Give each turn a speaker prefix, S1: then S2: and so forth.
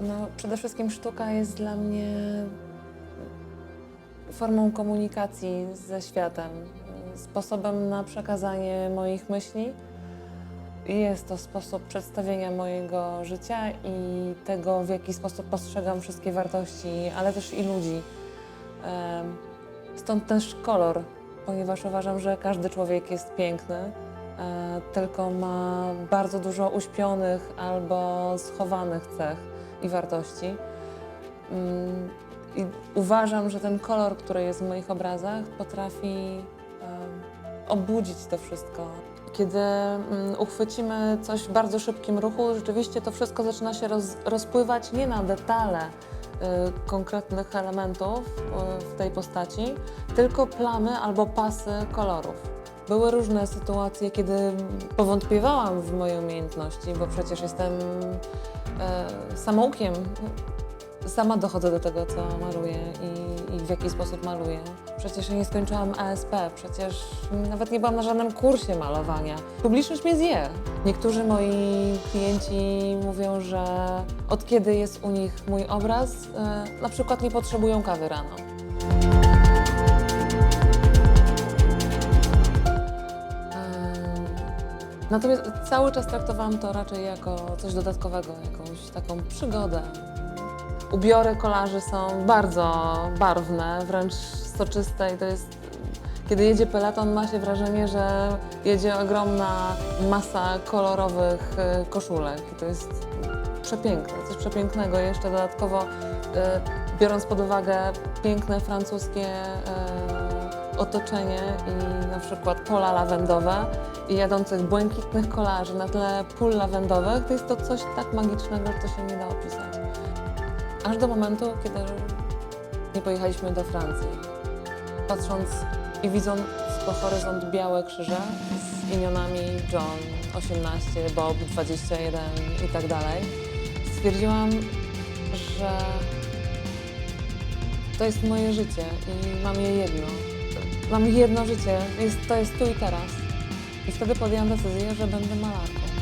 S1: No, przede wszystkim sztuka jest dla mnie formą komunikacji ze światem, sposobem na przekazanie moich myśli. Jest to sposób przedstawienia mojego życia i tego, w jaki sposób postrzegam wszystkie wartości, ale też i ludzi. Stąd też kolor, ponieważ uważam, że każdy człowiek jest piękny, e, tylko ma bardzo dużo uśpionych albo schowanych cech i wartości. Mm, I uważam, że ten kolor, który jest w moich obrazach, potrafi obudzić to wszystko. Kiedy mm, uchwycimy coś w bardzo szybkim ruchu, rzeczywiście to wszystko zaczyna się roz, rozpływać nie na detale y, konkretnych elementów y, w tej postaci, tylko plamy albo pasy kolorów. Były różne sytuacje, kiedy powątpiewałam w moje umiejętności, bo przecież jestem e, samoukiem. Sama dochodzę do tego, co maluję i, i w jaki sposób maluję. Przecież ja nie skończyłam ASP, przecież nawet nie byłam na żadnym kursie malowania. Publiczność mnie zje. Niektórzy moi klienci mówią, że od kiedy jest u nich mój obraz, e, na przykład nie potrzebują kawy rano. Natomiast cały czas traktowałam to raczej jako coś dodatkowego, jakąś taką przygodę. Ubiory kolarzy są bardzo barwne, wręcz soczyste i to jest... Kiedy jedzie peleton, ma się wrażenie, że jedzie ogromna masa kolorowych e, koszulek. I to jest przepiękne, coś przepięknego. Jeszcze dodatkowo, e, biorąc pod uwagę piękne francuskie e, otoczenie i na przykład pola lawendowe i jadących błękitnych kolarzy na tle pól lawendowych, to jest to coś tak magicznego, że to się nie da opisać. Aż do momentu, kiedy nie pojechaliśmy do Francji. Patrząc i widząc po horyzont białe krzyże z imionami John 18, Bob 21 i tak dalej, stwierdziłam, że to jest moje życie i mam je jedno. Mam jedno życie, jest, to jest tu i teraz. I wtedy podjęłam decyzję, że będę malarką.